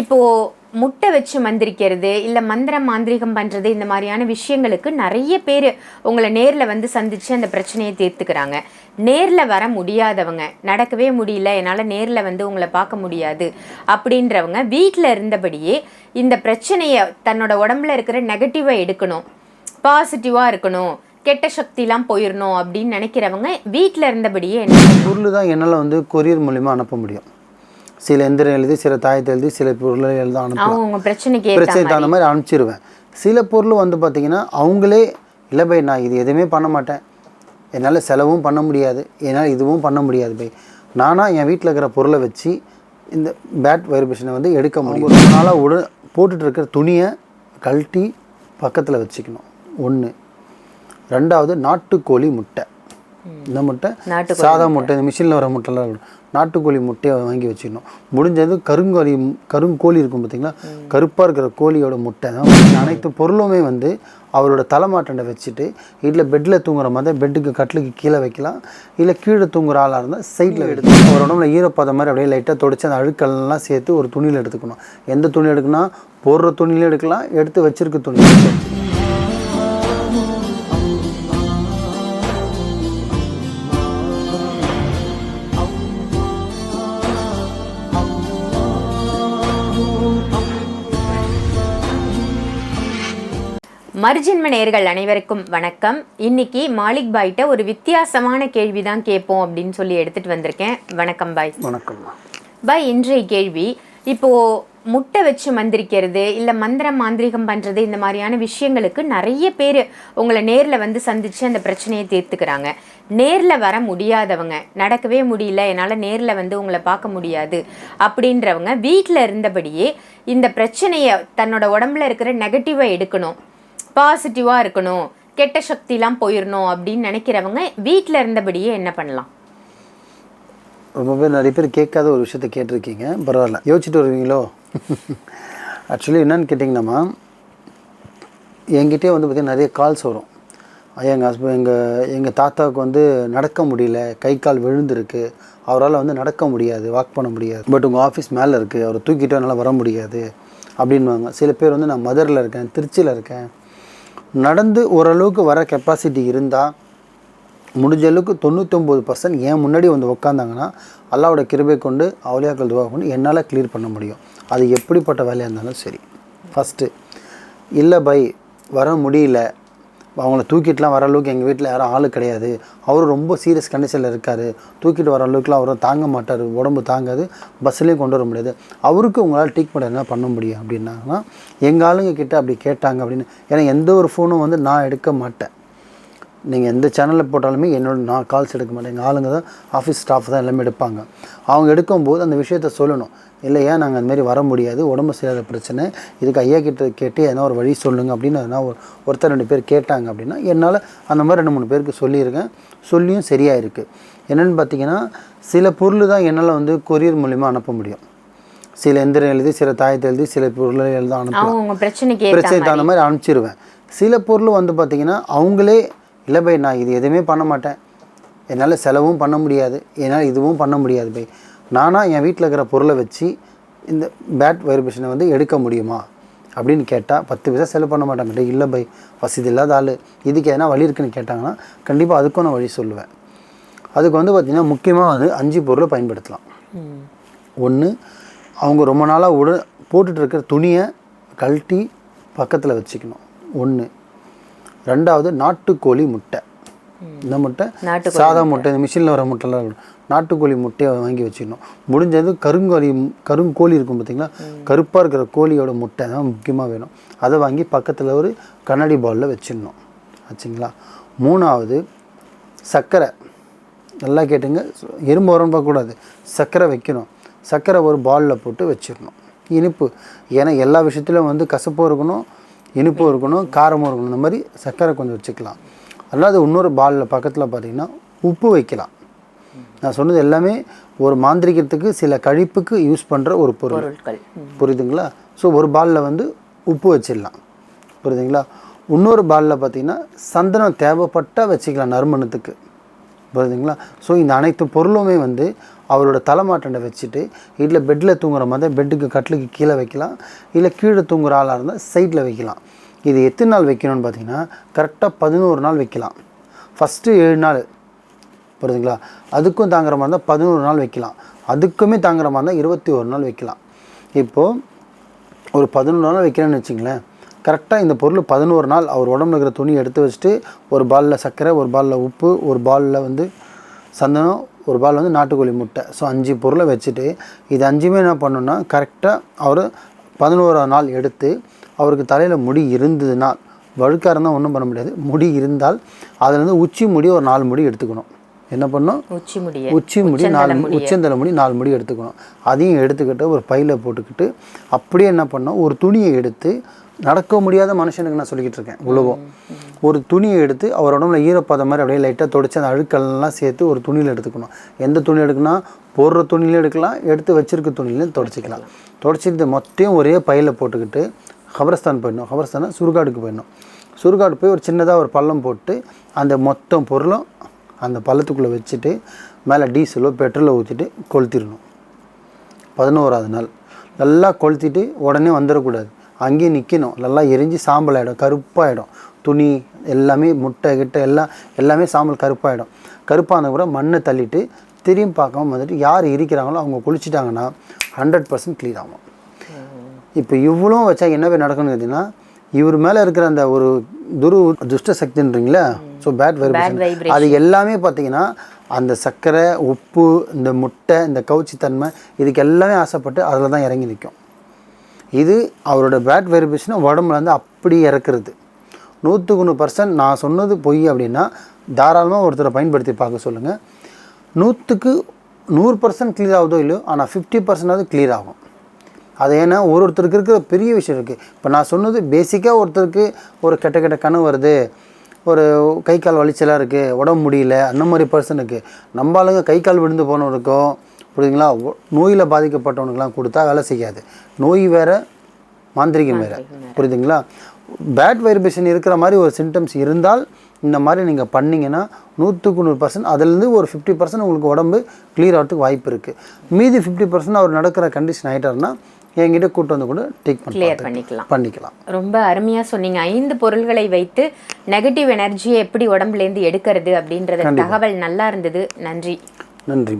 இப்போது முட்டை வச்சு மந்திரிக்கிறது இல்லை மந்திரம் மாந்திரிகம் பண்ணுறது இந்த மாதிரியான விஷயங்களுக்கு நிறைய பேர் உங்களை நேரில் வந்து சந்தித்து அந்த பிரச்சனையை தீர்த்துக்கிறாங்க. நேரில் வர முடியாதவங்க நடக்கவே முடியல என்னால் நேரில் வந்து உங்களை பார்க்க முடியாது அப்படின்றவங்க வீட்டில் இருந்தபடியே இந்த பிரச்சனையை தன்னோட உடம்புல இருக்கிற நெகட்டிவாக எடுக்கணும். பாசிட்டிவாக இருக்கணும். கெட்ட சக்திலாம் போயிடணும் அப்படின்னு நினைக்கிறவங்க வீட்டில் இருந்தபடியே என்ன பொருள் தான் என்னால் வந்து கொரியர் மூலிமா அனுப்ப முடியும். சில எந்திரம் எழுதி சில தாயத்தை எழுதி சில பொருளை எழுத அனுப்பலாம். அவங்க பிரச்சனைக்கு பிரச்சனை தகுந்த மாதிரி அனுப்பிச்சிருவேன். சில பொருள் வந்து பார்த்தீங்கன்னா அவங்களே இல்லை பை நான் இது எதுவுமே பண்ண மாட்டேன். என்னால் செலவும் பண்ண முடியாது. என்னால் இதுவும் பண்ண முடியாது பை. நானாக என் வீட்டில் இருக்கிற பொருளை வச்சு இந்த பேட் வைப்ரேஷனை வந்து எடுக்க முடியும். ரொம்ப நாளாக உட போட்டுட்டு இருக்கிற துணியை கழட்டி பக்கத்தில் வச்சுக்கணும். ஒன்று ரெண்டாவது நாட்டுக்கோழி முட்டை. இந்த முட்டை சாதா முட்டை. இந்த மிஷினில் வர முட்டைலாம். நாட்டுக்கோழி முட்டையை வாங்கி வச்சுக்கணும் முடிஞ்சது கருங்கோழி கருங்கோழி இருக்கும் பார்த்தீங்களா? கருப்பாக இருக்கிற கோழியோட முட்டை தான். அனைத்து பொருளுமே வந்து அவரோட தலைமாட்டண்டை வச்சுட்டு வீட்டில் பெட்டில் தூங்குற மாதிரி பெட்டுக்கு கட்டிலுக்கு கீழே வைக்கலாம். இல்லை கீழே தூங்குற ஆளாக இருந்தால் சைடில் எடுத்து ஒரு உடம்புல ஈரப்பதம் மாதிரி அப்படியே லைட்டாக தொடச்சி அந்த அழுக்கெல்லாம் சேர்த்து ஒரு துணியில் எடுத்துக்கணும். எந்த துணி எடுக்கணும் போடுற துணியில எடுக்கலாம் எடுத்து வச்சிருக்க துணியில் மர்ஜின்ம நேர்கள் அனைவருக்கும் வணக்கம். இன்னைக்கு மாலிக் பாய்கிட்ட ஒரு வித்தியாசமான கேள்வி தான் கேட்போம் அப்படின்னு சொல்லி எடுத்துட்டு வந்திருக்கேன். வணக்கம் பாய். வணக்கம்மா பாய் இன்றைய கேள்வி இப்போ முட்டை வச்சு மந்திரிக்கிறது இல்லை மந்திரம் மாந்திரிகம் பண்ணுறது இந்த மாதிரியான விஷயங்களுக்கு நிறைய பேர் உங்களை நேரில் வந்து சந்தித்து அந்த பிரச்சனையை தீர்த்துக்கிறாங்க. நேரில் வர முடியாதவங்க நடக்கவே முடியல என்னால் நேரில் வந்து உங்களை பார்க்க முடியாது அப்படின்றவங்க வீட்டில் இருந்தபடியே இந்த பிரச்சனையை தன்னோட உடம்புல இருக்கிற நெகட்டிவை எடுக்கணும். பாசிட்டிவாக இருக்கணும். கெட்ட சக்திலாம் போயிடணும் அப்படின்னு நினைக்கிறவங்க வீட்டில் இருந்தபடியே என்ன பண்ணலாம்? ரொம்பவே நிறைய பேர் கேட்காத ஒரு விஷயத்த கேட்டிருக்கீங்க. பரவாயில்ல. யோசிச்சுட்டு வருவீங்களோ? ஆக்சுவலி என்னன்னு கேட்டிங்கன்னாம்மா என்கிட்டே வந்து பார்த்திங்கன்னா நிறைய கால்ஸ் வரும். எங்கள் ஹஸ்பண்ட் எங்கள் எங்கள் தாத்தாவுக்கு வந்து நடக்க முடியல. கை கால் விழுந்திருக்கு. அவரால் வந்து நடக்க முடியாது வாக் பண்ண முடியாது. பட் உங்கள் ஆஃபீஸ் மேலே இருக்குது அவரை தூக்கிட்டு என்னால் வர முடியாது. அப்படின்வாங்க சில பேர் வந்து நான் மதுரில் இருக்கேன் திருச்சியில் இருக்கேன். நடந்து ஓரளவுக்கு வர கெப்பாசிட்டி இருந்தால் முடிஞ்ச அளவுக்கு தொண்ணூத்தொம்பது பர்சன்ட் ஏன் முன்னாடி வந்து உட்காந்தாங்கன்னா அல்லாவோட கிருபை கொண்டு அவளியாக்கள் துவா கொண்டு என்னால் கிளியர் பண்ண முடியும். அது எப்படிப்பட்ட வேலையாக இருந்தாலும் சரி. ஃபஸ்ட்டு இல்லை பை வர முடியல. அவங்கள தூக்கிட்டுலாம் வர அளவுக்கு எங்கள் வீட்டில் யாரும் ஆள் கிடையாது. அவரும் ரொம்ப சீரியஸ் கண்டிஷனில் இருக்கார். தூக்கிட்டு வர அளவுக்குலாம் அவரும் தாங்க மாட்டார். உடம்பு தாங்காது. பஸ்ஸுலேயும் கொண்டு வர முடியாது. அவருக்கு உங்களால் ட்ரீட்மெண்ட் என்ன பண்ண முடியும் அப்படின்னாங்கன்னா எங்கள் ஆளுங்க கிட்டே அப்படி கேட்டாங்க அப்படின்னு ஏன்னா எந்த ஒரு ஃபோனும் வந்து நான் எடுக்க மாட்டேன். நீங்கள் எந்த சேனலில் போட்டாலுமே என்னோட நான் கால்ஸ் எடுக்க மாட்டேன். எங்கள் ஆளுங்க தான் ஆஃபீஸ் ஸ்டாஃப் தான் எல்லாமே எடுப்பாங்க. அவங்க எடுக்கும்போது அந்த விஷயத்த சொல்லணும். இல்லையா நாங்கள் அந்த மாதிரி வர முடியாது? உடம்பு சரியாத பிரச்சனை. இதுக்கு ஐயா கிட்ட கேட்டு எதனா ஒரு வழி சொல்லுங்க அப்படின்னு எதனா ஒரு ஒருத்தர் ரெண்டு பேர் கேட்டாங்க அப்படின்னா என்னால் அந்த மாதிரி ரெண்டு மூணு பேருக்கு சொல்லியிருக்கேன். சொல்லியும் சரியாக இருக்குது என்னென்னு பார்த்தீங்கன்னா சில பொருள் தான் என்னால் வந்து கொரியர் மூலிமா அனுப்ப முடியும். சில எந்திரம் எழுதி சில தாயத்தை எழுதி சில பொருளை எழுத அனுப்பலாம். அவங்க பிரச்சனைக்கு தகுந்த மாதிரி அனுப்பிச்சிருவேன். சில பொருள் வந்து பார்த்திங்கன்னா அவங்களே இல்லை பை நான் இது எதுவுமே பண்ண மாட்டேன். என்னால் செலவும் பண்ண முடியாது. என்னால் இதுவும் பண்ண முடியாது பை. நானாக என் வீட்டில் இருக்கிற பொருளை வச்சு இந்த பேட் வைப்ரேஷனை வந்து எடுக்க முடியுமா? அப்படின்னு கேட்டால் பத்து பைசா செலவு பண்ண மாட்டாங்க. இல்லை பை. வசதி இல்லாத ஆள். இதுக்கு எதனா வழி இருக்குன்னு கேட்டாங்கன்னா கண்டிப்பாக அதுக்கும் நான் வழி சொல்லுவேன். அதுக்கு வந்து பார்த்திங்கன்னா முக்கியமாக வந்து அஞ்சு பொருளை பயன்படுத்தலாம். ஒன்று அவங்க ரொம்ப நாளாக உட போட்டுட்டு இருக்கிற துணியை கழட்டி பக்கத்தில் வச்சுக்கணும். ஒன்று ரெண்டாவது நாட்டுக்கோழி முட்டை. இந்த முட்டை சாதா முட்டை. இந்த மிஷினில் வர முட்டைலாம் இருக்கணும் நாட்டுக்கோழி முட்டையை வாங்கி வச்சுக்கணும் முடிஞ்சது கருங்கோழி கருங்கோழி இருக்கும் பார்த்தீங்களா? கருப்பாக இருக்கிற கோழியோட முட்டை தான் முக்கியமாக வேணும். அதை வாங்கி பக்கத்தில் ஒரு கண்ணாடி பாலில் வச்சிடணும். ஆச்சுங்களா? மூணாவது சர்க்கரை. நல்லா கேட்டுங்க. எறும்பு உரம் பார்க்கக்கூடாது. சர்க்கரை வைக்கணும். சர்க்கரை ஒரு பாலில் போட்டு வச்சிடணும். இனிப்பு. ஏன்னா எல்லா விஷயத்துலையும் வந்து கசப்பும் இருக்கணும் இனிப்பும் இருக்கணும் காரமும் இருக்கணும். இந்த மாதிரி சர்க்கரை கொஞ்சம் வச்சுக்கலாம். அல்லாது இன்னொரு பாலில் பக்கத்தில் பார்த்தீங்கன்னா உப்பு வைக்கலாம். நான் சொன்னது எல்லாமே ஒரு மாந்திரிகத்துக்கு சில கழிப்புக்கு யூஸ் பண்ணுற ஒரு பொருள். புரியுதுங்களா? ஸோ ஒரு பாலில் வந்து உப்பு வச்சிடலாம். புரியுதுங்களா? இன்னொரு பாலில் பார்த்தீங்கன்னா சந்தனம் தேவைப்பட்டால் வச்சுக்கலாம் நறுமணத்துக்கு. புரியுதுங்களா? ஸோ இந்த அனைத்து பொருளுமே வந்து அவரோட தலைமாட்டண்டை வச்சுட்டு இல்லை பெட்டில் தூங்குற மாதிரி பெட்டுக்கு கட்டிலுக்கு கீழே வைக்கலாம். இல்லை கீழே தூங்குற ஆளாக இருந்தால் சைடில் வைக்கலாம். இது எத்தனை நாள் வைக்கணும்னு பார்த்தீங்கன்னா கரெக்டாக பதினோரு நாள் வைக்கலாம். ஃபஸ்ட்டு ஏழு நாள். புரியுதுங்களா? அதுக்கும் தாங்குற மாதிரி இருந்தால் பதினோரு நாள் வைக்கலாம். அதுக்குமே தாங்குற மாதிரி இருந்தால் இருபத்தி ஒரு நாள் வைக்கலாம். இப்போது ஒரு பதினொரு நாள் வைக்கிறேன்னு வச்சுங்களேன். கரெக்டாக இந்த பொருள் பதினோரு நாள் அவர் உடம்புல இருக்கிற துணி எடுத்து வச்சுட்டு ஒரு பாலில் சர்க்கரை ஒரு பாலில் உப்பு ஒரு பாலில் வந்து சந்தனம் ஒரு பால் வந்து நாட்டுக்கோழி முட்டை. ஸோ அஞ்சு பொருளை வச்சுட்டு இது அஞ்சுமே என்ன பண்ணணும்னா கரெக்டாக அவர் பதினோராவது நாள் எடுத்து அவருக்கு தலையில் முடி இருந்ததுன்னா வழுக்காக இருந்தால் ஒன்றும் பண்ண முடியாது. முடி இருந்தால் அதுலேருந்து உச்சி முடி ஒரு நாலு முடி எடுத்துக்கணும். என்ன பண்ணணும்? உச்சி முடிய. உச்சி முடி நாலு உச்சந்தலை முடி நாலு முடி எடுத்துக்கணும். அதையும் எடுத்துக்கிட்டு ஒரு பையில் போட்டுக்கிட்டு அப்படியே என்ன பண்ணோம் ஒரு துணியை எடுத்து நடக்க முடியாத மனுஷனுக்கு நான் சொல்லிக்கிட்டு இருக்கேன் உலகம். ஒரு துணியை எடுத்து அவர் உடம்புல ஈரப்பதம் மாதிரி அப்படியே லைட்டாக தொடச்சி அந்த அழுக்கெல்லாம் சேர்த்து ஒரு துணியில் எடுத்துக்கணும். எந்த துணி எடுக்கணும் போடுற துணியிலும் எடுக்கலாம் எடுத்து வச்சிருக்க துணியிலையும் தொடச்சிக்கலாம். தொடச்சிட்டு மொத்தையும் ஒரே பையில் போட்டுக்கிட்டு கபரஸ்தான் போயிடணும். கபரஸ்தானா சுருகாடுக்கு போயிடணும். சுருகாடு போய் ஒரு சின்னதாக ஒரு பள்ளம் போட்டு அந்த மொத்தம் பொருளும் அந்த பள்ளத்துக்குள்ளே வச்சுட்டு மேலே டீசலோ பெட்ரோலோ ஊற்றிட்டு கொளுத்திடணும். பதினோராவது நாள். நல்லா கொளுத்திட்டு உடனே வந்துடக்கூடாது. அங்கேயே நிற்கணும் நல்லா எரிஞ்சு சாம்பல் ஆகிடும் கருப்பாயிடும். துணி எல்லாமே முட்டை கிட்ட எல்லாம் எல்லாமே சாம்பல் கருப்பாயிடும். கருப்பான கூட மண்ணை தள்ளிட்டு திரும்பி பார்க்காம வந்துட்டு யார் இருக்கிறாங்களோ அவங்க குளிச்சிட்டாங்கன்னா ஹண்ட்ரட் பர்சன்ட் க்ளீன் ஆகும். இப்போ இவ்வளோ வச்சா என்ன பேர் நடக்கணும்னு கேட்டிங்கன்னா இவர் மேலே இருக்கிற அந்த ஒரு துரு துஷ்ட சக்தின்றீங்களா ஸோ பேட் வைப்ரேஷன். அது எல்லாமே பார்த்தீங்கன்னா அந்த சர்க்கரை உப்பு இந்த முட்டை இந்த கவுச்சித்தன்மை இதுக்கு எல்லாமே ஆசைப்பட்டு அதில் தான் இறங்கி நிற்கும் இது அவரோட பேட் வைப்ரேஷனை உடம்புலேருந்து அப்படி இறக்குறது. நூற்றுக்கு நூறு பர்சன்ட் நான் சொன்னது பொய் அப்படின்னா தாராளமாக ஒருத்தரை பயன்படுத்தி பார்க்க சொல்லுங்கள் நூற்றுக்கு நூறு பர்சன்ட் கிளியர் ஆகுதோ இல்லையோ ஆனால் ஃபிஃப்டி பர்சன்டாவது கிளியர் ஆகும். அது ஏன்னா ஒரு ஒருத்தருக்கு இருக்கிற பெரிய விஷயம் இருக்குது இப்போ நான் சொன்னது பேசிக்காக ஒருத்தருக்கு ஒரு கெட்ட கெட்ட கனவு வருது ஒரு கை கால் வலிச்சலாக இருக்குது உடம்பு முடியல அந்த மாதிரி பர்சனுக்கு நம்ம ஆளுங்க கை கால் விழுந்து போனவருக்கும் புரியுதுங்களா? நோயில் பாதிக்கப்பட்டவனுக்கெல்லாம் கொடுத்தா வேலை செய்யாது. நோய் வேற மாந்திரிகம் வேற. புரியுதுங்களா? பேட் வைப்ரேஷன் இருக்கிற மாதிரி ஒரு சிம்டம்ஸ் இருந்தால் இந்த மாதிரி நீங்கள் பண்ணீங்கன்னா நூற்றுக்கு நூறு பர்சன்ட் அதுலேருந்து ஒரு ஃபிஃப்டி பர்சன்ட் உங்களுக்கு உடம்பு கிளியர் ஆகிறதுக்கு வாய்ப்பு இருக்குது மீதி ஃபிஃப்டி பர்சன்ட் அவர் நடக்கிற கண்டிஷன் ஆகிட்டாருன்னா என்கிட்ட கூட்டு வந்து கூட டேக் கிளியர். பண்ணிக்கலாம். பண்ணிக்கலாம். ரொம்ப அருமையா சொன்னீங்க. ஐந்து பொருள்களை வைத்து நெகட்டிவ் எனர்ஜியை எப்படி உடம்புல இருந்து எடுக்கிறது அப்படின்றத தகவல் நல்லா இருந்தது. நன்றி. நன்றி.